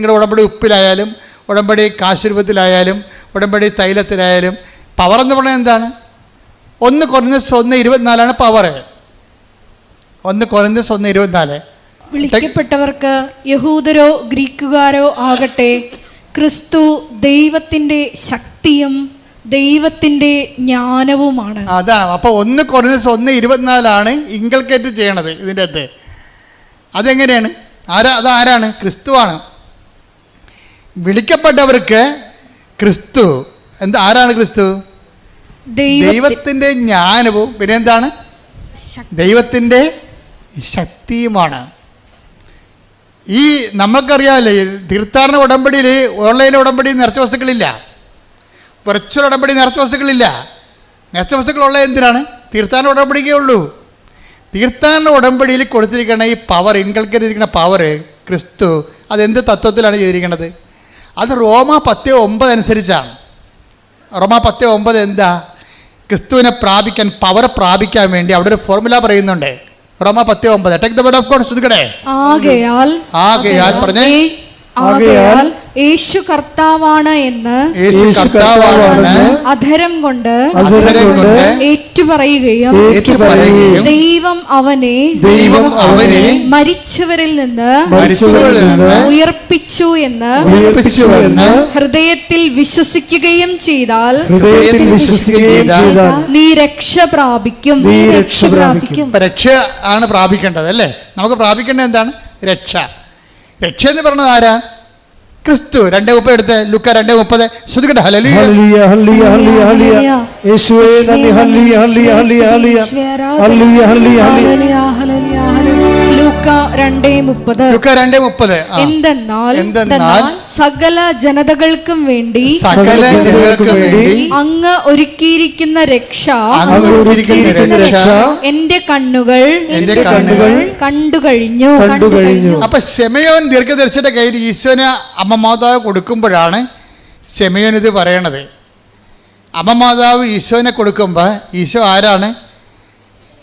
നിങ്ങളുടെ ഉടമ്പടി ഉപ്പിലായാലും ഉടമ്പടി കാശുരൂപത്തിലായാലും ഉടമ്പടി തൈലത്തിലായാലും പവർ എന്ന് പറഞ്ഞാൽ എന്താണ്? ഒന്ന് കുറഞ്ഞ ഒന്ന് ഇരുപത്തിനാലാണ് പവർ ഒന്ന് കുറഞ്ഞ ഒന്ന് ഇരുപത്തിനാല്. വിളിക്കപ്പെട്ടവർക്ക് യഹൂദരോ ഗ്രീക്കുകാരോ ആകട്ടെ ക്രിസ്തു ദൈവത്തിന്റെ ശക്തിയും ദൈവത്തിന്റെ ജ്ഞാനവുമാണ്. അതാണ് അപ്പോൾ ഒന്ന് കുറഞ്ഞ ഒന്ന് ഇരുപത്തിനാലാണ് ഇങ്കൽക്കേറ്റ് ചെയ്യണത് ഇതിന്റെ അകത്ത്. അതെങ്ങനെയാണ്? ആരാ അത് ആരാണ് ക്രിസ്തുവാണ്. വിളിക്കപ്പെട്ടവർക്ക് ക്രിസ്തു. എന്താ ആരാണ് ക്രിസ്തു? ദൈവത്തിന്റെ ദൈവത്തിന്റെ ജ്ഞാനവും പിന്നെ എന്താണ് ദൈവത്തിന്റെ ശക്തിയുമാണ്. ഈ നമ്മൾക്കറിയാമല്ലേ ഈ തീർത്ഥാടന ഉടമ്പടിയിൽ ഓൺലൈൻ ഉടമ്പടി നിറച്ച വസ്തുക്കളില്ല. വെർച്വൽ ഉടമ്പടി നിറച്ച വസ്തുക്കളില്ല. നിറച്ച വസ്തുക്കളുള്ള എന്തിനാണ്? തീർത്ഥാടന ഉടമ്പടിക്കേ ഉള്ളൂ. തീർത്ഥാടന ഉടമ്പടിയിൽ കൊടുത്തിരിക്കുന്ന ഈ പവർ ഇൻകൾക്കരിക്കുന്ന പവർ ക്രിസ്തു അതെന്ത് തത്വത്തിലാണ് ചെയ്തിരിക്കുന്നത്? അത് റോമ പത്ത് ഒമ്പത് അനുസരിച്ചാണ്. റോമ പത്ത് ഒമ്പത് എന്താ? ക്രിസ്തുവിനെ പ്രാപിക്കാൻ പവർ പ്രാപിക്കാൻ വേണ്ടി അവിടെ ഒരു ഫോർമുല പറയുന്നുണ്ട്. റോമ പത്ത് ഒമ്പത്. Take the word of God ആകയാൽ ആകയാൽ പറഞ്ഞേ. ആകയാൽ യേശു കർത്താവാണ് എന്ന് അധരം കൊണ്ട് ഏറ്റുപറയുകയും ദൈവം അവനെ ദൈവം അവനെ മരിച്ചവരിൽ നിന്ന് മരിച്ചവരിൽ നിന്ന് ഉയർപ്പിച്ചു എന്ന് ഹൃദയത്തിൽ വിശ്വസിക്കുകയും ചെയ്താൽ ഹൃദയത്തിൽ വിശ്വസിക്കുകയും ചെയ്താൽ നീ രക്ഷ പ്രാപിക്കും. നീ രക്ഷ പ്രാപിക്കും. രക്ഷ ആണ് പ്രാപിക്കേണ്ടത് അല്ലേ? നമുക്ക് പ്രാപിക്കേണ്ടത് എന്താണ്? രക്ഷ. രക്ഷ എന്ന് പറഞ്ഞത് ആരാ? ക്രിസ്തു. രണ്ടേ മുപ്പത് എടുത്ത് ലുക്ക രണ്ടേ മുപ്പത്. ശ്രദ്ധിക്കട്ടെ ഹലലി എന്തെന്നാൽ എന്തെന്നാൽ സകല ജനതകൾക്കും വേണ്ടി സകല ജനതകൾക്കും വേണ്ടി അങ്ങ് ഒരുക്കിയിരിക്കുന്ന രക്ഷ എന്റെ കണ്ണുകൾ എന്റെ കണ്ണുകൾ കണ്ടു കഴിഞ്ഞു കണ്ടു കഴിഞ്ഞു. അപ്പൊ ശമയോൻ ദീർഘദർശിയുടെ കയ്യിൽ ഈശോന് അമ്മ മാതാവ് കൊടുക്കുമ്പോഴാണ് ഷെമയോൻ ഇത് പറയണത്. അമ്മ മാതാവ് ഈശോനെ കൊടുക്കുമ്പോൾ ഈശോ ആരാണ്?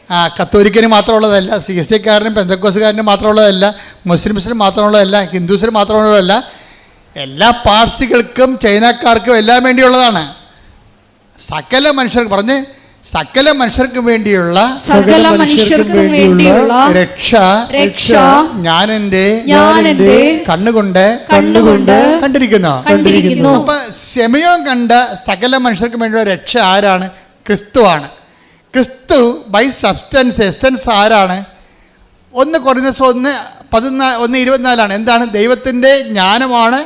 ആ കത്തോലിക്കന് മാത്രമുള്ളതല്ല സി എസ് സിക്കാരനും പെന്തക്കോസുകാരനും മാത്രമുള്ളതല്ല മുസ്ലിംസിന് മാത്രമുള്ളതല്ല ഹിന്ദുസിന് മാത്രമുള്ളതല്ല എല്ലാ പാർസികൾക്കും ചൈനക്കാർക്കും എല്ലാം വേണ്ടിയുള്ളതാണ്. സകല മനുഷ്യർക്ക് പറഞ്ഞ് സകല മനുഷ്യർക്കും വേണ്ടിയുള്ള സകല മനുഷ്യർക്കും വേണ്ടിയുള്ള രക്ഷ രക്ഷ ഞാൻ എന്റെ ഞാൻ എന്റെ കണ്ണുകൊണ്ട് കണ്ണുകൊണ്ട് കണ്ടിരിക്കുന്നു. കണ്ടിരിക്കുന്നു. അപ്പൊ ശമയോൻ കണ്ട സകല മനുഷ്യർക്കും വേണ്ടിയുള്ള രക്ഷ ആരാണ്? ക്രിസ്തുവാണ്. ക്രിസ്തു ബൈ സബ്സ്റ്റൻസ് എസൻസ് ആരാണ്? ഒന്ന് കുറഞ്ഞ ഒന്ന് പതിനാ ഒന്ന് ഇരുപത്തിനാലാണ്. എന്താണ്? ദൈവത്തിന്റെ ജ്ഞാനമാണ്.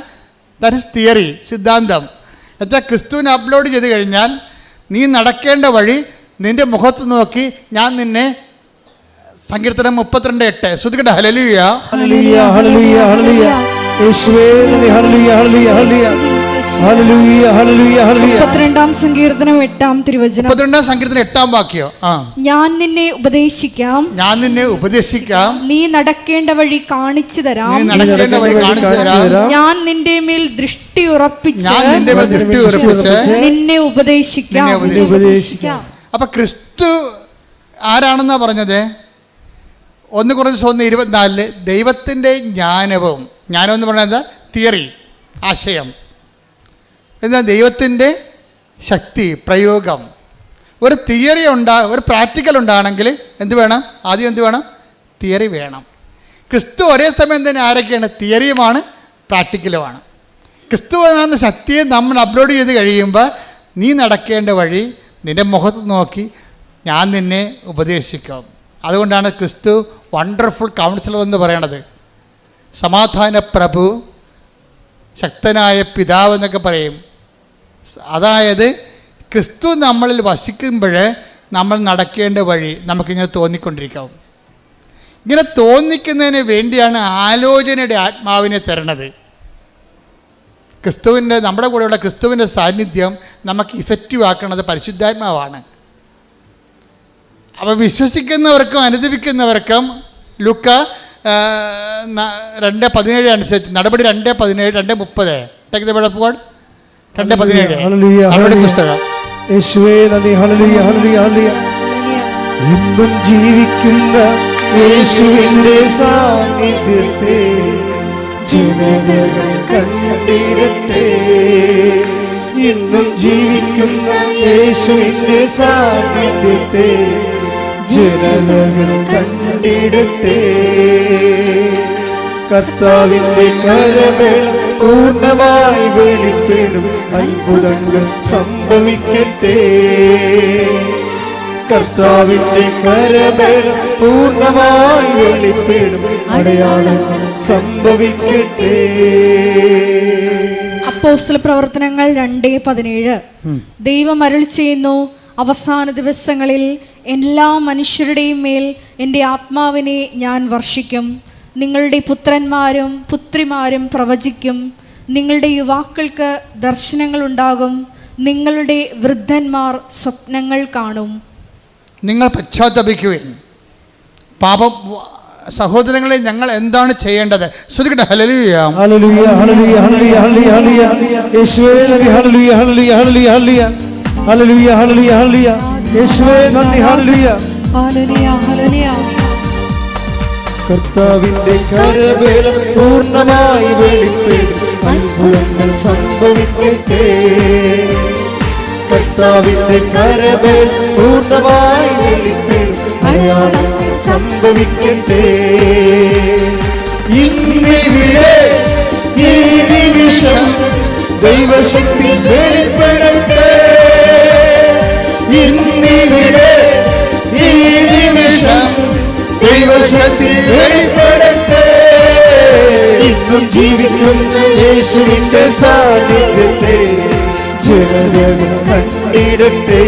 ദാറ്റ് ഇസ് തിയറി സിദ്ധാന്തം. എന്നുവെച്ചാൽ ക്രിസ്തുവിനെ അപ്ലോഡ് ചെയ്ത് കഴിഞ്ഞാൽ നീ നടക്കേണ്ട വഴി നിന്റെ മുഖത്ത് നോക്കി ഞാൻ നിന്നെ സങ്കീർത്തനം മുപ്പത്തിരണ്ട് എട്ട്. ശ്രുതിക്കട്ടെ ഹലലിയ ഹല്ലേലൂയ ഹല്ലേലൂയ ഹല്ലേലൂയ യേശുവേ നന്ദി. മുപ്പത്തിരണ്ടാം സങ്കീർത്തനം എട്ടാം തിരുവചനം. മുപ്പത്തിരണ്ടാം സങ്കീർത്തനം എട്ടാം വാക്യം. ആ. ഞാൻ നിന്നെ ഉപദേശിക്കാം. ഞാൻ നിന്നെ ഉപദേശിക്കാം. നീ നടക്കേണ്ട വഴി കാണിച്ചു നീ തരാം നടക്കേണ്ട വഴി കാണിച്ചു തരാം. ഞാൻ നിന്റെ മേൽ ദൃഷ്ടി ഉറപ്പിച്ച് ഞാൻ നിന്റെ മേൽ ദൃഷ്ടി ഉറപ്പിച്ച് നിന്നെ ഉപദേശിക്കാം. നിന്നെ ഉപദേശിക്കാം. അപ്പൊ ക്രിസ്തു ആരാണെന്നാ പറഞ്ഞത്? ഒന്ന് കുറച്ച് ഒന്ന് ഇരുപത്തിനാലിൽ ദൈവത്തിന്റെ ജ്ഞാനവും ജ്ഞാനം എന്ന് പറഞ്ഞാൽ തിയറി ആശയം. എന്താ ദൈവത്തിന്റെ ശക്തി പ്രയോഗം ഒരു തിയറി ഉണ്ടാ ഒരു പ്രാക്ടിക്കൽ ഉണ്ടാണെങ്കിൽ എന്ത് വേണം? ആദ്യം എന്ത് വേണം? തിയറി വേണം. ക്രിസ്തു ഒരേ സമയം തന്നെ ആരൊക്കെയാണ്? തിയറിയുമാണ് പ്രാക്ടിക്കലുമാണ്. ക്രിസ്തു എന്ന ശക്തിയെ നമ്മൾ അപ്ലോഡ് ചെയ്ത് കഴിയുമ്പോൾ നീ നടക്കേണ്ട വഴി നിന്റെ മുഖത്ത് നോക്കി ഞാൻ നിന്നെ ഉപദേശിക്കും. അതുകൊണ്ടാണ് ക്രിസ്തു വണ്ടർഫുൾ കൗൺസിലർ എന്ന് പറയണത്. സമാധാന പ്രഭു ശക്തനായ പിതാവ് എന്നൊക്കെ പറയും. അതായത് ക്രിസ്തു നമ്മളിൽ വസിക്കുമ്പോൾ നമ്മൾ നടക്കേണ്ട വഴി നമുക്കിങ്ങനെ തോന്നിക്കൊണ്ടിരിക്കാം ഇങ്ങനെ തോന്നിക്കുന്നതിന് വേണ്ടിയാണ് ആലോചനയുടെ ആത്മാവിനെ തരണത്. ക്രിസ്തുവിന്റെ നമ്മുടെ കൂടെയുള്ള ക്രിസ്തുവിന്റെ സാന്നിധ്യം നമുക്ക് ഇഫക്റ്റീവ് ആക്കുന്നത് പരിശുദ്ധാത്മാവാണ്. അപ്പോൾ വിശ്വസിക്കുന്നവർക്കും അനുദിപ്പിക്കുന്നവർക്കും ലുക്ക രണ്ട് പതിനേഴ് അനുസരിച്ച് നടപടി രണ്ട് പതിനേഴ് രണ്ട് മുപ്പത്. ടേക്ക് ദ ഓഫ് ഗോഡ് രണ്ട് പതിനേഴ്. പുസ്തകം. യേശുവേ നന്ദി ഇന്നും ജീവിക്കുന്ന യേശുവിന്റെ സാന്നിധ്യത്തെ ജനതകൾ കണ്ടിടട്ടെ. ഇന്നും ജീവിക്കുന്ന യേശുവിന്റെ സാന്നിധ്യത്തെ ജനതകൾ കണ്ടിടട്ടെ. കർത്താവിന്റെ കരമേൽ പൂർണമായി വെളിപ്പെടും അത്ഭുതങ്ങൾ സംഭവിക്കട്ടെ. കർത്താവിന്റെ കരമേൽ പൂർണമായി വെളിപ്പെടും അടയാളങ്ങൾ സംഭവിക്കട്ടെ. അപ്പോസ്റ്റൽ പ്രവർത്തനങ്ങൾ രണ്ടേ പതിനേഴ്. ദൈവം അരുൾ ചെയ്യുന്നു അവസാന ദിവസങ്ങളിൽ എല്ലാ മനുഷ്യരുടെയും മേൽ എന്റെ ആത്മാവിനെ ഞാൻ വർഷിക്കും. നിങ്ങളുടെ പുത്രന്മാരും പുത്രിമാരും പ്രവചിക്കും. നിങ്ങളുടെ യുവാക്കൾക്ക് ദർശനങ്ങൾ ഉണ്ടാകും. നിങ്ങളുടെ വൃദ്ധന്മാർ സ്വപ്നങ്ങൾ കാണും. നിങ്ങൾ പശ്ചാത്തപിക്കുകയും പാപം സഹോദരങ്ങളെ ഞങ്ങൾ എന്താണ് ചെയ്യേണ്ടത്? ശ്രദ്ധിക്കട്ടെ ഹലലിയാം ഹല്ലേലൂയ ഹല്ലേലൂയ ഹല്ലേലൂയ ഹല്ലേലൂയ ഹല്ലേലൂയ. യേശുവേ നന്ദി ഹല്ലേലൂയ hallelujah hallelujah hallelujah. Hallelujah hallelujah hallelujah. യേശുവേ നന്ദി ഹല്ലേലൂയ. Hallelujah hallelujah. കർത്താവിന്റെ കരവേല പൂർണമായി വെളിപ്പെടും. സംഭവിക്കട്ടെ. കർത്താവിന്റെ കരവേല പൂർണമായി വെളിപ്പെടും. സംഭവിക്കട്ടെ. ഇന്നിവിടെ ഈ നിമിഷം ദൈവശക്തി വെളിപ്പെടട്ടെ. ഇന്നിവിടെ ദൈവശക്തി വെളിപ്പെടട്ടെ ഇന്നും ജീവിക്കുന്ന യേശുവിന്റെ സാന്നിധ്യത്തെ ജനതകൾ കണ്ടിടട്ടെ.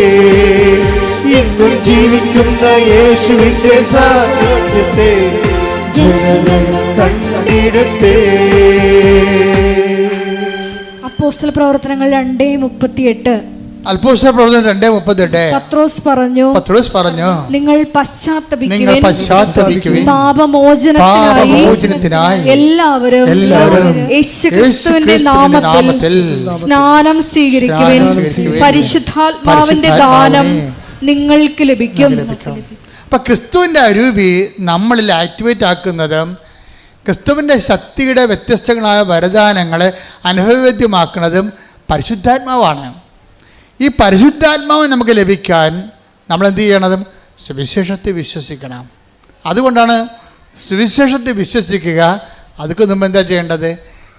ഇന്നും ജീവിക്കുന്ന യേശുവിന്റെ സാന്നിധ്യത്തെ ജനതകൾ കണ്ടിടട്ടെ. അപ്പോസ്തല പ്രവർത്തനങ്ങൾ രണ്ടേ മുപ്പത്തിയെട്ട്. രണ്ടേ മുപ്പത്തെട്ട്. പത്രോസ് പറഞ്ഞു പത്രോസ് പറഞ്ഞു നിങ്ങൾ നിങ്ങൾ പശ്ചാത്തപിക്കുവിൻ. പശ്ചാത്തപിക്കുവിൻ പാപമോചനത്തിനായി എല്ലാവരും എല്ലാവരും യേശുക്രിസ്തുവിന്റെ നാമത്തിൽ സ്നാനം സ്വീകരിക്കുവിൻ. പരിശുദ്ധാത്മാവിന്റെ ദാനം നിങ്ങൾക്ക് ലഭിക്കും. അപ്പൊ ക്രിസ്തുവിന്റെ അരൂപി നമ്മളിൽ ആക്ടിവേറ്റ് ആക്കുന്നതും ക്രിസ്തുവിന്റെ ശക്തിയുടെ വ്യത്യസ്തങ്ങളായ വരദാനങ്ങളെ അനുഭവവേദ്യമാക്കുന്നതും പരിശുദ്ധാത്മാവാണ്. ഈ പരിശുദ്ധാത്മാവ് നമുക്ക് ലഭിക്കാൻ നമ്മൾ എന്ത് ചെയ്യണം സുവിശേഷത്തെ വിശ്വസിക്കണം. അതുകൊണ്ടാണ് സുവിശേഷത്തെ വിശ്വസിക്കുക. അതൊക്കെ നമ്മൾ എന്താ ചെയ്യേണ്ടത്?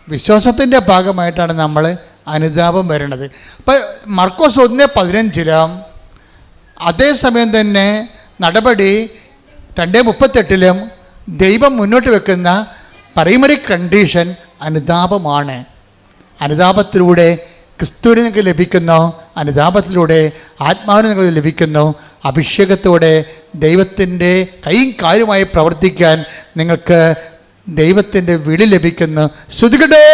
വിശ്വാസത്തിന്റെ ഭാഗമായിട്ടാണ് നമ്മൾ അനുതാപം വരേണ്ടത്. അപ്പം മർക്കോസ് ഒന്ന് പതിനഞ്ചിലും അതേസമയം തന്നെ നടപടി രണ്ട് മുപ്പത്തെട്ടിലും ദൈവം മുന്നോട്ട് വെക്കുന്ന പ്രൈമറി കണ്ടീഷൻ അനുതാപമാണ്. അനുതാപത്തിലൂടെ ക്രിസ്തുവിന് നിങ്ങൾക്ക് ലഭിക്കുന്നു അനുതാപത്തിലൂടെ ആത്മാവിന് നിങ്ങൾക്ക് ലഭിക്കുന്നു അഭിഷേകത്തോടെ ദൈവത്തിന്റെ കൈയും കാലുമായി പ്രവർത്തിക്കാൻ നിങ്ങൾക്ക് ദൈവത്തിന്റെ വിളി ലഭിക്കുന്നു. ശ്രുതികട്ടെ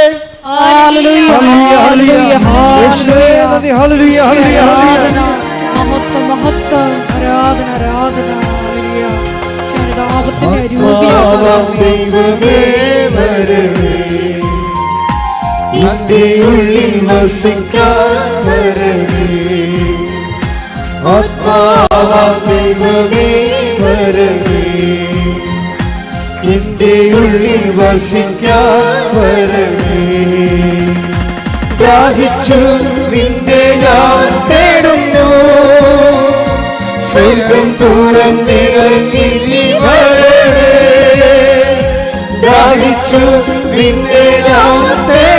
ദൈവമേ വരണേ നിന്റെ ഉള്ളിൽ വസിക്കാൻ വരണേ ഉള്ളിൽ വസിക്കാൻ നിന്നെ ഞാൻ തേടുന്നു. സ്വർഗം തുറന്നിറങ്ങി വരണേ ദാഹിച്ചു നിന്നെ ഞാൻ തേടുന്നു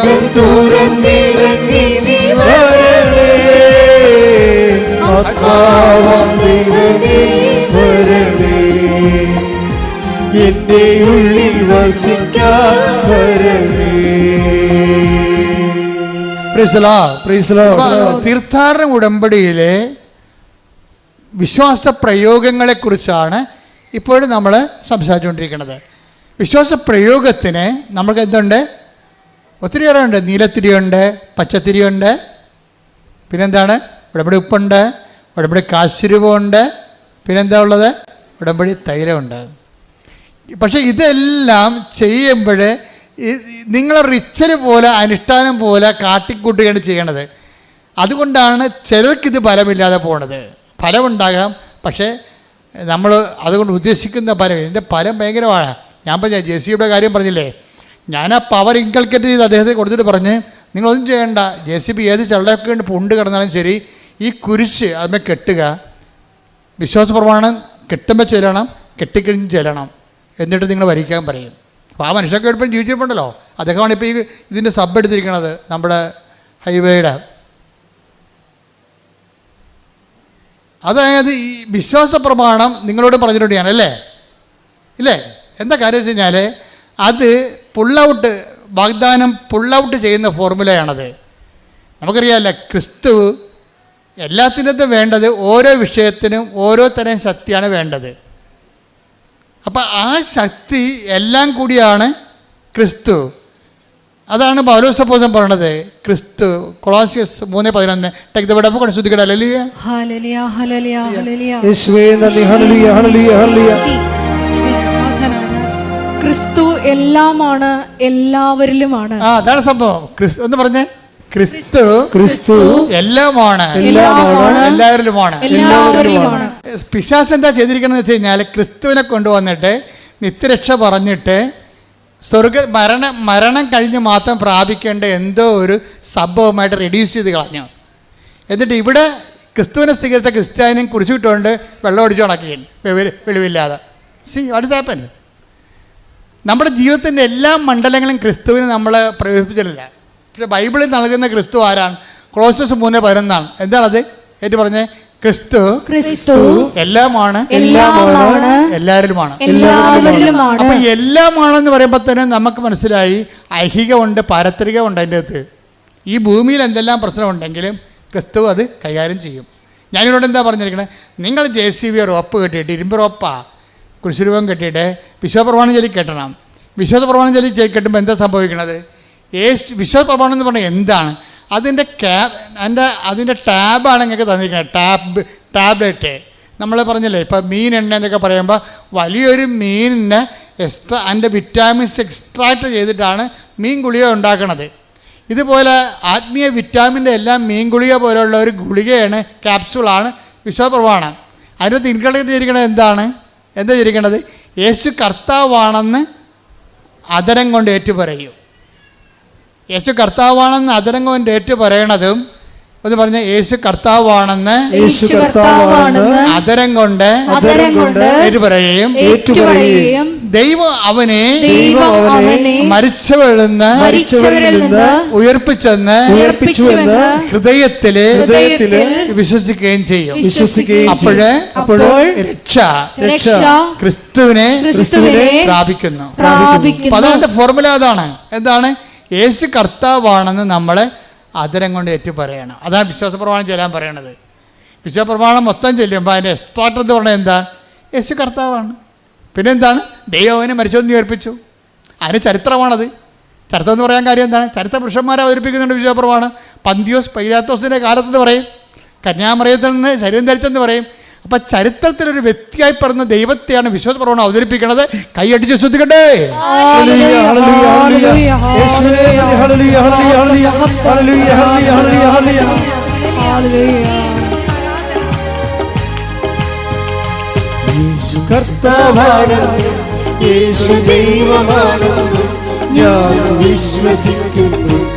സ്വർഗം തുറന്നിറങ്ങി നിറങ്ങി നീ വരണേ ആത്മാവം ദൈവമേ വരണേ എന്റെ ഉള്ളിൽ വസിക്കാൻ വരണേ തീർത്ഥാടന ഉടമ്പടിയിലെ വിശ്വാസ പ്രയോഗങ്ങളെക്കുറിച്ചാണ് ഇപ്പോഴും നമ്മൾ സംസാരിച്ചുകൊണ്ടിരിക്കുന്നത്. വിശ്വാസ പ്രയോഗത്തിന് നമുക്ക് എന്തുണ്ട്? ഒത്തിരിയേറെ ഉണ്ട് നീലത്തിരിയുണ്ട് പച്ചത്തിരിയുണ്ട്. പിന്നെന്താണ്? ഉടമ്പടി ഉപ്പുണ്ട് ഉടമ്പടി കാശുരൂപമുണ്ട്. പിന്നെന്താ ഉള്ളത്? ഉടമ്പടി തൈലമുണ്ട്. പക്ഷേ ഇതെല്ലാം ചെയ്യുമ്പോൾ നിങ്ങൾ റിച്ചൽ പോലെ അനുഷ്ഠാനം പോലെ കാട്ടിക്കൂട്ടുകയാണ് ചെയ്യണത്. അതുകൊണ്ടാണ് ചിലർക്കിത് ഫലമില്ലാതെ പോണത്. ഫലമുണ്ടാകാം പക്ഷേ നമ്മൾ അതുകൊണ്ട് ഉദ്ദേശിക്കുന്ന ഫലം. ഇതിന്റെ ഫലം ഭയങ്കരമാണ്. ഞാൻ പറഞ്ഞ ജെ സിയുടെ കാര്യം പറഞ്ഞില്ലേ? ഞാൻ ആ പവർ ഇൻകൾക്കേറ്റ് ചെയ്ത് അദ്ദേഹത്തെ കൊടുത്തിട്ട് പറഞ്ഞ് നിങ്ങളൊന്നും ചെയ്യേണ്ട. ജെ സി ബി ഏത് ചെള്ളയൊക്കെ കണ്ട് പുണ്ട് കിടന്നാലും ശരി ഈ കുരിശ് അതിനെ കെട്ടുക. വിശ്വാസപ്രമാണം കെട്ടുമ്പോൾ ചെല്ലണം കെട്ടിക്കഴിഞ്ഞ് ചെല്ലണം. എന്നിട്ട് നിങ്ങൾ വരിക്കാൻ പറയും. അപ്പോൾ ആ മനുഷ്യർക്ക് എപ്പോഴും ജീവിച്ചിട്ടുണ്ടല്ലോ. അദ്ദേഹമാണ് ഇപ്പോൾ ഈ ഇതിന്റെ സബ് എടുത്തിരിക്കുന്നത് നമ്മുടെ ഹൈവേയുടെ അതായത് ഈ വിശ്വാസ പ്രമാണം നിങ്ങളോട് പറഞ്ഞിട്ടുണ്ട് ഞാനല്ലേ? ഇല്ലേ? എന്താ കാര്യം വെച്ച് കഴിഞ്ഞാൽ അത് പുള്ളൗട്ട് വാഗ്ദാനം പുള്ളൗട്ട് ചെയ്യുന്ന ഫോർമുലയാണത് നമുക്കറിയാമല്ല ക്രിസ്തു എല്ലാത്തിനകത്തും വേണ്ടത് ഓരോ വിഷയത്തിനും ഓരോ തരം ശക്തിയാണ് വേണ്ടത്. അപ്പം ആ ശക്തി എല്ലാം കൂടിയാണ് ക്രിസ്തു. അതാണ് പൗലോസ് അപ്പോസം പറയണത് ക്രിസ്തു കൊളോസിയസ് മൂന്ന് പതിനൊന്ന്. ടെക് ദ അല്ലേ ഹല്ലേലൂയ, ഹല്ലേലൂയ, ഹല്ലേലൂയ. യേശുവേ നന്ദി. ഹല്ലേലൂയ ഹല്ലേലൂയ. ക്രിസ്തു എല്ലാമാണ് എല്ലാവരിലുമാണ്. ആ അതാണ് സംഭവം. ക്രിസ്തു എന്ന് പറഞ്ഞേ. ക്രിസ്തു ക്രിസ്തു എല്ലാമാണ്. എല്ലാവരിലുമാണ്. എല്ലാവരിലുമാണ്. പിശാസ് എന്താ ചെയ്തിരിക്കണമെന്ന് വെച്ച് കഴിഞ്ഞാൽ ക്രിസ്തുവിനെ കൊണ്ടുവന്നിട്ട് നിത്യരക്ഷ പറഞ്ഞിട്ട് സ്വർഗ മരണ മരണം കഴിഞ്ഞ് മാത്രം പ്രാപിക്കേണ്ട എന്തോ ഒരു സംഭവമായിട്ട് റെഡ്യൂസ് ചെയ്ത് കളഞ്ഞു. എന്നിട്ട് ഇവിടെ ക്രിസ്തുവിനെ സ്വീകരിച്ച ക്രിസ്ത്യാനിയും കുറിച്ചിട്ടുകൊണ്ട് വെള്ളം അടിച്ചു ഉണക്കിയിട്ടുണ്ട് വെളി- വെളിവില്ലാതെ. സി വാട്ട് ഇസ് ഹാപ്പൻ നമ്മുടെ ജീവിതത്തിന്റെ എല്ലാ മണ്ഡലങ്ങളും ക്രിസ്തുവിന് നമ്മൾ പ്രവേശിപ്പിച്ചിട്ടില്ല. പക്ഷെ ബൈബിളിൽ നൽകുന്ന ക്രിസ്തു ആരാണ്? ക്ലോസസ് മൂന്ന് പതിനൊന്നാണ്. എന്താണത് ഏറ്റു പറഞ്ഞേ ക്രിസ്തു ക്രിസ്തു എല്ലാമാണ്. എല്ലാമാണ്. എല്ലാവരിലുമാണ് അപ്പൊ എല്ലാമാണെന്ന് പറയുമ്പോൾ തന്നെ നമുക്ക് മനസ്സിലായി ഐഹികമുണ്ട് പാരത്രികമുണ്ട് അതിന്റെ അകത്ത്. ഈ ഭൂമിയിൽ എന്തെല്ലാം പ്രശ്നമുണ്ടെങ്കിലും ക്രിസ്തു അത് കൈകാര്യം ചെയ്യും. ഞാനിവിടെ എന്താ പറഞ്ഞിരിക്കണേ? നിങ്ങൾ ജെ സി ബി റോപ്പ് കെട്ടിയിട്ട് ഇരുമ്പ് റോപ്പാ കുരിശുരൂപം കെട്ടിയിട്ട് വിശ്വപ്രമാണം ചൊല്ലി കെട്ടണം. വിശ്വപ്രമാണം ചൊല്ലി കെട്ടുമ്പോൾ എന്താ സംഭവിക്കണത്? യേശു വിശ്വപ്രമാണം എന്ന് പറഞ്ഞാൽ എന്താണ്? അതിന്റെ ക്യാബ് എന്റെ അതിന്റെ ടാബാണ് നിങ്ങൾക്ക് തന്നിരിക്കുന്നത് ടാബ് ടാബ്ലറ്റ്. നമ്മൾ പറഞ്ഞില്ലേ ഇപ്പോൾ മീൻ എണ്ണ എന്നൊക്കെ പറയുമ്പോൾ വലിയൊരു മീനിനെ എക്സ്ട്രാ അതിന്റെ വിറ്റാമിൻസ് എക്സ്ട്രാക്ട് ചെയ്തിട്ടാണ് മീൻ ഗുളിക ഉണ്ടാക്കുന്നത് ഇതുപോലെ ആത്മീയ വിറ്റാമിന്റെ എല്ലാം മീൻ ഗുളിക പോലെയുള്ള ഒരു ഗുളികയാണ് ക്യാപ്സൂളാണ് വിശ്വപ്രമാണം. അതിനകത്ത് ഇൻകൾക്കേറ്റ് ചെയ്തിരിക്കുന്നത് എന്താണ്? എന്താ ചിരിക്കേണ്ടത് യേശു കർത്താവാണെന്ന് അതരം കൊണ്ട് ഏറ്റു പറയൂ യേശു കർത്താവാണെന്ന് അതരം കൊണ്ട് ഏറ്റു പറയണതും ഒന്ന് പറഞ്ഞ യേശു കർത്താവാണെന്ന് യേശു കർത്താവാണെന്ന് അതരം കൊണ്ട് അതരം കൊണ്ട് ഏറ്റുപറയുകയും ഏറ്റുപറയുകയും ദൈവം അവനെ ദൈവം അവനെ മരിച്ചവരിൽ നിന്ന് മരിച്ചവരിൽ നിന്ന് ഉയർപ്പിച്ചെന്ന് ഉയർപ്പിച്ചുവെന്ന് ഹൃദയത്തിൽ ഹൃദയത്തിൽ വിശ്വസിക്കുകയും ചെയ്യും. വിശ്വസിക്കുകയും അപ്പോഴ് അപ്പോൾ രക്ഷ രക്ഷ ക്രിസ്തുവിനെ ക്രിസ്തുവിനെ പ്രാപിക്കുന്നു. അപ്പൊ അതുകൊണ്ട് ഫോർമുല അതാണ്. എന്താണ്? യേശു കർത്താവാണെന്ന് നമ്മൾ അതരം കൊണ്ട് ഏറ്റു പറയണം. അതാണ് വിശ്വാസ പ്രമാണം ചെല്ലാൻ പറയണത്. വിശ്വാസ പ്രമാണം മൊത്തം ചെല്ലുമ്പോൾ അതിന്റെ എക്സ്ട്രാക്ട് എന്ന് പറഞ്ഞാൽ എന്താ? യേശു കർത്താവാണ്. പിന്നെന്താണ്? ദൈവവനെ മരിച്ചൊന്ന് ഉയർപ്പിച്ചു. അതിന് ചരിത്രമാണത്. ചരിത്രം എന്ന് പറയാൻ കാര്യം എന്താണ്? ചരിത്ര പുരുഷന്മാരെ അവതരിപ്പിക്കുന്നുണ്ട് വിശ്വാസപ്രമാണം. പന്തിയോസ് പൈലാത്തോസിന്റെ കാലത്തെന്ന് പറയും. കന്യാമറിയത്തിൽ നിന്ന് ശരീരം ധരിച്ചെന്ന് പറയും. അപ്പം ചരിത്രത്തിലൊരു വ്യക്തിയായി പറഞ്ഞ ദൈവത്തെയാണ് വിശ്വാസപ്രമാണം അവതരിപ്പിക്കുന്നത്. കൈയടിച്ച് ശ്രദ്ധിക്കട്ടെ. ഹല്ലേലൂയ ഹല്ലേലൂയ ഹല്ലേലൂയ യേശുവേ ഹല്ലേലൂയ. ഹല്ലേലൂയ. ഹല്ലേലൂയ ഹല്ലേലൂയ ഹല്ലേലൂയ ഹല്ലേലൂയ. യേശു കർത്താവാണെന്ന് യേശു ദൈവമാണെന്ന് ഞാൻ വിശ്വസിക്കുന്നു.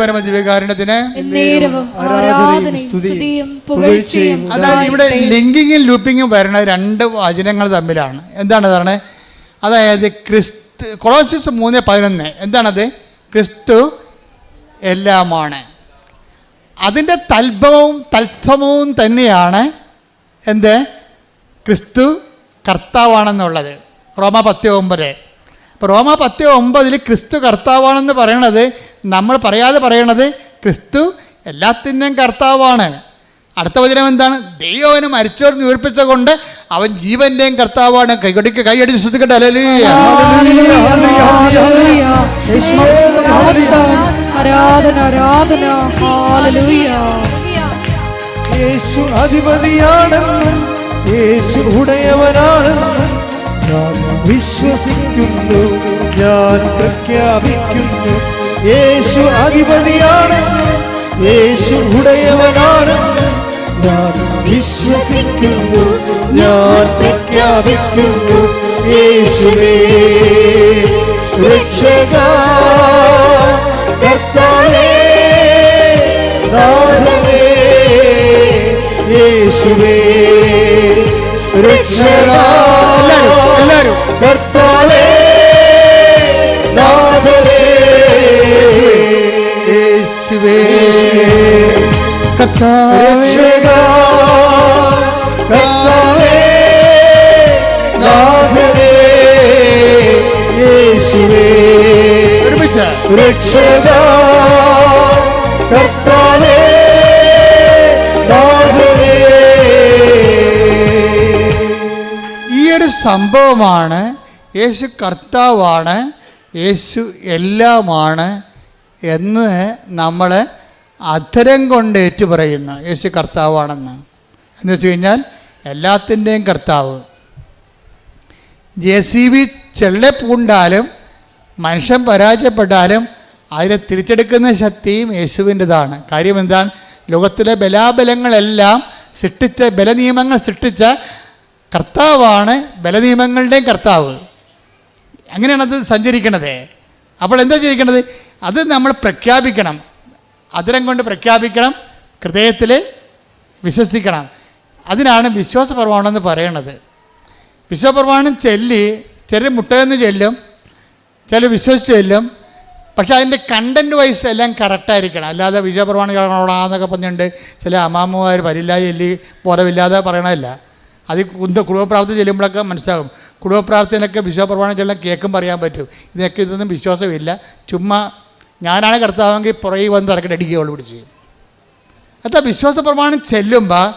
പരമദിവ്യകാരണത്തിന് അതായത് ഇവിടെ ലിങ്കിങ്ങും ലൂപ്പിങ്ങും വരുന്ന രണ്ട് വചനങ്ങൾ തമ്മിലാണ്. എന്താണ് അതാണ് അതായത് ക്രിസ്തു കൊളോസിസ് മൂന്ന് പതിനൊന്ന്. എന്താണത്? ക്രിസ്തു എല്ലാമാണ്. അതിന്റെ തൽഭവവും തത്സമവും തന്നെയാണ് എന്ത്? ക്രിസ്തു കർത്താവാണെന്നുള്ളത്. റോമ പത്ത് ഒമ്പത്. അപ്പോൾ റോമ പത്ത് ഒമ്പതിൽ ക്രിസ്തു കർത്താവാണെന്ന് പറയണത് നമ്മൾ പറയാതെ പറയണത് ക്രിസ്തു എല്ലാത്തിന്റെയും കർത്താവാണ്. അടുത്ത വചനം എന്താണ്? ദൈവം അവനെ മരിച്ചവർ കൊണ്ട് അവൻ ജീവന്റെയും കർത്താവാണ്. കൈകൊടിക്ക് കൈയടിച്ച് ശ്രദ്ധിക്കട്ടെ. യേശു അധിപതിയാണെന്ന് യേശു ഞാൻ വിശ്വസിക്കുന്നു ഞാൻ പ്രഖ്യാപിക്കുന്നു. യേശു അധിപതിയാണെന്ന് യേശു ഉടയവനാണ്. ഞാൻ വിശ്വസിക്കുന്നു ഞാൻ പ്രഖ്യാപിക്കുന്നു യേശുവേ. രക്ഷക കർത്താവേ നാഥനേ യേശുവേ. രക്ഷക എല്ലാവരും, എല്ലാവരും. യേശുവേ കർത്താവേ നാഥനേ യേശുവേ. ഒരുമിച്ച്. രക്ഷക കർത്താവേ നാഥനേ. ഈ ഒരു സംഭവമാണ് യേശു കർത്താവാണ് യേശു എല്ലാമാണ് എന്ന് നമ്മൾ അധരം കൊണ്ട് ഏറ്റുപറയുന്നു. യേശു കർത്താവാണെന്ന്. എന്ന് വെച്ച് കഴിഞ്ഞാൽ എല്ലാത്തിന്റെയും കർത്താവ്. ജെ സി ബി ചെള്ളപ്പൂണ്ടാലും മനുഷ്യൻ പരാജയപ്പെട്ടാലും അതിനെ തിരിച്ചെടുക്കുന്ന ശക്തിയും യേശുവിന്റെതാണ്. കാര്യം എന്താണ്? ലോകത്തിലെ ബലാബലങ്ങളെല്ലാം സൃഷ്ടിച്ച ബലനിയമങ്ങൾ സൃഷ്ടിച്ച കർത്താവാണ് ബലനിയമങ്ങളുടെയും കർത്താവ്. അങ്ങനെയാണ് അത് സഞ്ചരിക്കണത്. അപ്പോൾ എന്താ ചെയ്യിക്കണത്? അത് നമ്മൾ പ്രഖ്യാപിക്കണം. അതിരം കൊണ്ട് പ്രഖ്യാപിക്കണം ഹൃദയത്തിൽ വിശ്വസിക്കണം. അതിനാണ് വിശ്വാസ പ്രമാണം എന്ന് പറയണത്. വിശ്വപ്രമാണം ചെല്ലി ചെറിയ മുട്ടയെന്ന് ചെല്ലും ചില വിശ്വസിച്ച് ചെല്ലും പക്ഷെ അതിന്റെ കണ്ടന്റ് വൈസ് എല്ലാം കറക്റ്റായിരിക്കണം അല്ലാതെ വിജയപ്രമാണം കാണണമെന്നൊക്കെ പറഞ്ഞുകൊണ്ട് ചില അമ്മാമ്മമാർ വരില്ല ചെല്ലി ബോധമില്ലാതെ പറയണമല്ല അത് കുന്ത കുടുംബപ്രാർത്ഥന ചെല്ലുമ്പോഴൊക്കെ മനസ്സിലാകും. കുടുംബപ്രാർത്ഥനയൊക്കെ വിശ്വപ്രമാണം ചെല്ലാൻ കേൾക്കും പറയാൻ പറ്റും. ഇതിനൊക്കെ ഇതൊന്നും വിശ്വാസമില്ല. ചുമ്മാ ഞാനാണ് കർത്താവെങ്കിൽ പുറകെ വന്ന് ഇറക്കി അടിക്കുകയുള്ളൂ പിടിച്ച്. അത്ര വിശ്വാസ പ്രമാണം ചെല്ലുമ്പോൾ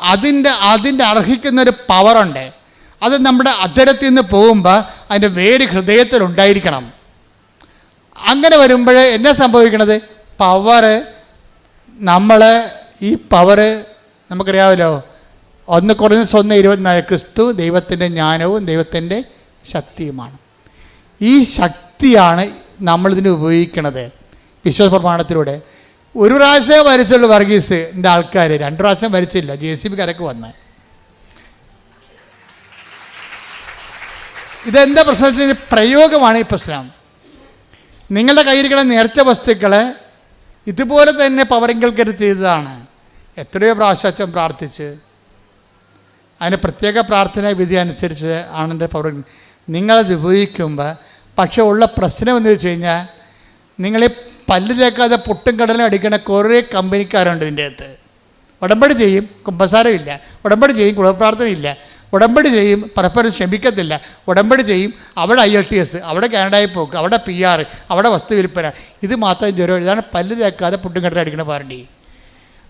അതിന്റെ അതിന്റെ അർഹിക്കുന്നൊരു പവറുണ്ട്. അത് നമ്മുടെ അധരത്തിൽ നിന്ന് പോകുമ്പോൾ അതിന്റെ വേര് ഹൃദയത്തിലുണ്ടായിരിക്കണം അങ്ങനെ വരുമ്പോൾ എന്നാ സംഭവിക്കണത്? പവറ് നമ്മൾ ഈ പവറ് നമുക്കറിയാമല്ലോ. ഒന്ന് കുറഞ്ഞ സ്വന്തം ഇരുപത്തിനാല് ക്രിസ്തു ദൈവത്തിന്റെ ജ്ഞാനവും ദൈവത്തിന്റെ ശക്തിയുമാണ്. ഈ ശക്തിയാണ് നമ്മളിതിന് ഉപയോഗിക്കണത്. വിശ്വാസ പ്രമാണത്തിലൂടെ. ഒരു പ്രാവശ്യം വരച്ചുള്ളൂ വർഗീസിന്റെ ആൾക്കാർ രണ്ട് പ്രാവശ്യം വരച്ചില്ല ജെ സി ബി കരക്ക് വന്ന്. ഇതെന്താ പ്രശ്നം പ്രയോഗമാണ് ഈ പ്രശ്നം. നിങ്ങളുടെ കയ്യിരിക്കുന്ന നേർച്ച വസ്തുക്കൾ ഇതുപോലെ തന്നെ പവറിങ്കൽക്കര് ചെയ്തതാണ്. എത്രയോ പ്രാവശ്യം പ്രാർത്ഥിച്ച്. അതിന് പ്രത്യേക പ്രാർത്ഥന വിധി അനുസരിച്ച് ആണെന്റെ പവർ നിങ്ങളത് ഉപയോഗിക്കുമ്പോൾ പക്ഷേ ഉള്ള പ്രശ്നം എന്ന് വെച്ച് കഴിഞ്ഞാൽ നിങ്ങളെ പല്ല് തേക്കാതെ പൊട്ടും കടലും അടിക്കണ കുറേ കമ്പനിക്കാരുണ്ട് ഇതിന്റെ അകത്ത്. ഉടമ്പടി ചെയ്യും കുമ്പസാരമില്ല. ഉടമ്പടി ചെയ്യും കുളപ്രാർത്ഥനയില്ല ഉടമ്പടി ചെയ്യും പരസ്പരം ക്ഷമിക്കത്തില്ല. ഉടമ്പടി ചെയ്യും അവിടെ ഐ എൽ ടി എസ് അവിടെ കാനഡയിൽ പോക്ക് അവിടെ പി ആർ അവിടെ വസ്തു വിൽപ്പന. ഇത് മാത്രം ജ്വരം ഇതാണ് പല്ല് തേക്കാതെ പൊട്ടും കടലും അടിക്കണ പാർട്ടി.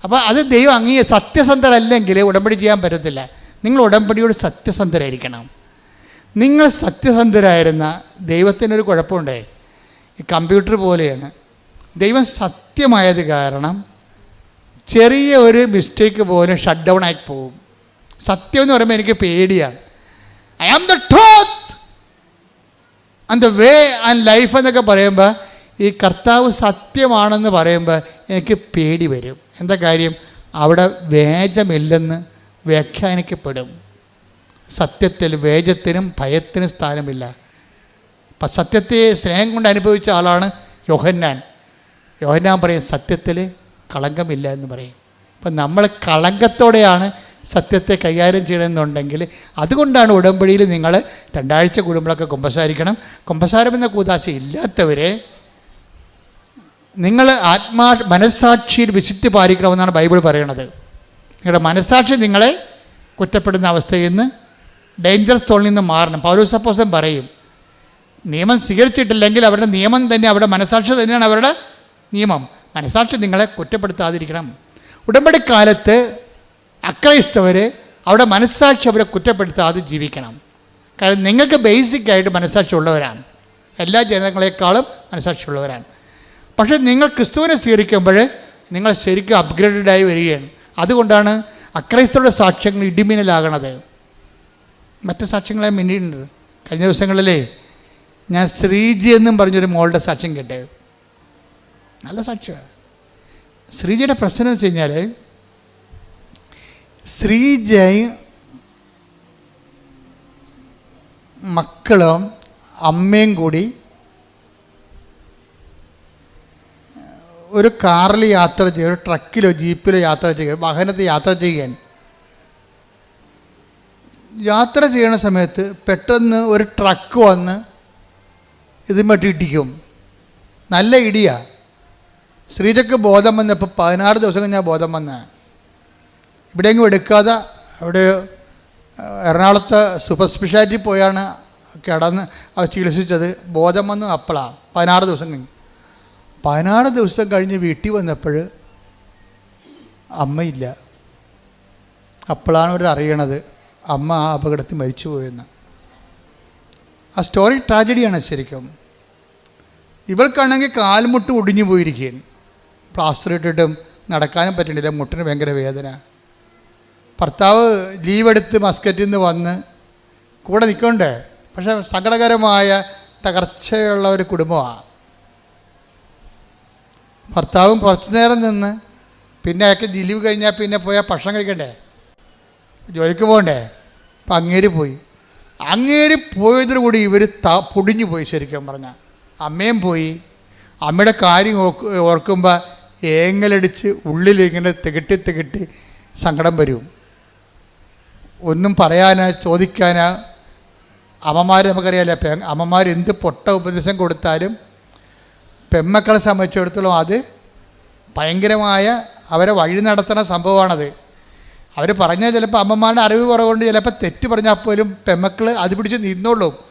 അപ്പോൾ അത് ദൈവം അങ്ങേ സത്യസന്ധരല്ലെങ്കിൽ ഉടമ്പടി ചെയ്യാൻ പറ്റത്തില്ല. നിങ്ങൾ ഉടമ്പടിയോട് സത്യസന്ധരായിരിക്കണം. നിങ്ങൾ സത്യസന്ധരായിരുന്ന ദൈവത്തിനൊരു കുഴപ്പമുണ്ടേ? ഈ കമ്പ്യൂട്ടർ പോലെയാണ്. ദൈവം സത്യമായത് കാരണം ചെറിയ ഒരു മിസ്റ്റേക്ക് പോലും ഷട്ട് ഡൗൺ ആയി പോകും. സത്യം എന്ന് പറയുമ്പോൾ എനിക്ക് പേടിയാണ്. I am the truth and the way and life എന്നൊക്കെ പറയുമ്പോൾ ഈ കർത്താവ് സത്യമാണെന്ന് പറയുമ്പോൾ എനിക്ക് പേടി വരും. എന്താ കാര്യം? അവിടെ വേജമില്ലെന്ന് വ്യാഖ്യാനിക്കപ്പെടും. സത്യത്തിൽ വേജത്തിനും ഭയത്തിനും സ്ഥാനമില്ല. അപ്പം സത്യത്തെ സ്നേഹം കൊണ്ട് അനുഭവിച്ച ആളാണ് യോഹന്നാൻ. യോഹന്നാൻ പറയും സത്യത്തിൽ കളങ്കമില്ല എന്ന് പറയും. അപ്പം നമ്മൾ കളങ്കത്തോടെയാണ് സത്യത്തെ കൈകാര്യം ചെയ്യണമെന്നുണ്ടെങ്കിൽ അതുകൊണ്ടാണ് ഉടമ്പടിയിൽ നിങ്ങൾ രണ്ടാഴ്ച കൂടുമ്പോഴൊക്കെ കുമ്പസാരിക്കണം. കുമ്പസാരം എന്ന കൂതാശ ഇല്ലാത്തവരെ നിങ്ങൾ ആത്മാ മനസ്സാക്ഷിയിൽ വിശുദ്ധി പാലിക്കണമെന്നാണ് ബൈബിൾ പറയണത്. നിങ്ങളുടെ മനസ്സാക്ഷി നിങ്ങളെ കുറ്റപ്പെടുന്ന അവസ്ഥയിൽ നിന്ന് ഡേഞ്ചർ സോണിൽ നിന്ന് മാറണം. പൗരസപ്പോസം പറയും നിയമം സ്വീകരിച്ചിട്ടില്ലെങ്കിൽ അവരുടെ നിയമം തന്നെ അവരുടെ മനസാക്ഷി തന്നെയാണ് അവരുടെ നിയമം. മനസാക്ഷി നിങ്ങളെ കുറ്റപ്പെടുത്താതിരിക്കണം. ഉടമ്പടി കാലത്ത് അക്രൈസ്തവർ അവിടെ മനസാക്ഷി അവരെ കുറ്റപ്പെടുത്താതെ ജീവിക്കണം. കാരണം നിങ്ങൾക്ക് ബേസിക്കായിട്ട് മനസാക്ഷി ഉള്ളവരാണ്. എല്ലാ ജനങ്ങളെക്കാളും മനസാക്ഷി ഉള്ളവരാണ്. പക്ഷേ നിങ്ങൾ ക്രിസ്തുവിനെ സ്വീകരിക്കുമ്പോൾ നിങ്ങൾ ശരിക്കും അപ്ഗ്രേഡഡായി വരികയാണ്. അതുകൊണ്ടാണ് അക്രൈസ്തവരുടെ സാക്ഷ്യങ്ങൾ ഇടിമിന്നലാകണത്. മറ്റ് സാക്ഷ്യങ്ങളെ മിന്നിട്ടുണ്ട് കഴിഞ്ഞ ദിവസങ്ങളിലേ ഞാൻ ശ്രീജി എന്നും പറഞ്ഞൊരു മോളുടെ സാക്ഷ്യം കേട്ടേ. നല്ല സാക്ഷ്യമാണ് ശ്രീജിയുടെ പ്രശ്നം എന്ന് വെച്ച് കഴിഞ്ഞാൽ ശ്രീജയും മക്കളും അമ്മയും കൂടി ഒരു കാറിൽ യാത്ര ചെയ്യുക ഒരു ട്രക്കിലോ ജീപ്പിലോ യാത്ര ചെയ്യുക വാഹനത്തിൽ യാത്ര ചെയ്യാൻ യാത്ര ചെയ്യണ സമയത്ത് പെട്ടെന്ന് ഒരു ട്രക്ക് വന്ന് ഇതുമട്ട് ഇടിക്കും. നല്ല ഇടിയാണ് ശ്രീജക്ക് ബോധം വന്നപ്പോൾ പതിനാറ് ദിവസം കഴിഞ്ഞാൽ ബോധം വന്ന. ഇവിടെയെങ്കിലും എടുക്കാതെ അവിടെ എറണാകുളത്തെ സൂപ്പർ സ്പെഷ്യാലിറ്റി പോയാണ് കിടന്ന് അവർ ചികിത്സിച്ചത്. ബോധം വന്ന് അപ്പോളാണ് പതിനാറ് ദിവസം കഴിഞ്ഞ്. പതിനാറ് ദിവസം കഴിഞ്ഞ് വീട്ടിൽ വന്നപ്പോൾ അമ്മയില്ല. അപ്പോഴാണ് അവർ അറിയണത് അമ്മ ആ അപകടത്തിൽ മരിച്ചുപോയെന്ന്. ആ സ്റ്റോറി ട്രാജഡിയാണ് ശരിക്കും. ഇവൾക്കാണെങ്കിൽ കാൽമുട്ട് ഒടിഞ്ഞു പോയിരിക്കുകയാണ്. പ്ലാസ്റ്റർ ഇട്ടിട്ടും നടക്കാനും പറ്റണില്ല. മുട്ടിന് ഭയങ്കര വേദന. ഭർത്താവ് ലീവ് എടുത്ത് മസ്കറ്റിൽ നിന്ന് വന്ന് കൂടെ നിൽക്കണ്ടേ? പക്ഷെ സങ്കടകരമായ തകർച്ചയുള്ള ഒരു കുടുംബമാണ് ഭർത്താവും കുറച്ചു നേരം നിന്ന് പിന്നെ അയാൾക്ക് ലീവ് കഴിഞ്ഞാൽ പിന്നെ പോയാൽ ഭക്ഷണം കഴിക്കണ്ടേ? ജോലിക്ക് പോകണ്ടേ? അപ്പം അങ്ങേര് പോയി. അങ്ങേര് പോയതോടുകൂടി ഇവർ ത പൊടിഞ്ഞു പോയി ശരിക്കും പറഞ്ഞാൽ അമ്മയും പോയി. അമ്മയുടെ കാര്യം ഓർക്ക് ഓർക്കുമ്പോൾ ഏങ്ങലടിച്ച് ഉള്ളിലിങ്ങനെ തികട്ടി തികട്ടി സങ്കടം വരും. ഒന്നും പറയാനാ ചോദിക്കാനോ. അമ്മമാർ നമുക്കറിയാലോ പെ അമ്മമാർ എന്ത് പൊട്ട ഉപദേശം കൊടുത്താലും പെമ്മക്കളെ സംബന്ധിച്ചിടത്തോളം അത് ഭയങ്കരമായ അവരെ വഴി നടത്തുന്ന സംഭവമാണത്. അവർ പറഞ്ഞാൽ ചിലപ്പോൾ അമ്മമാരുടെ അറിവ് കുറവുകൊണ്ട് ചിലപ്പോൾ തെറ്റ് പറഞ്ഞാൽ പോലും പെമ്മക്കൾ അത് പിടിച്ച് നിന്നോളും.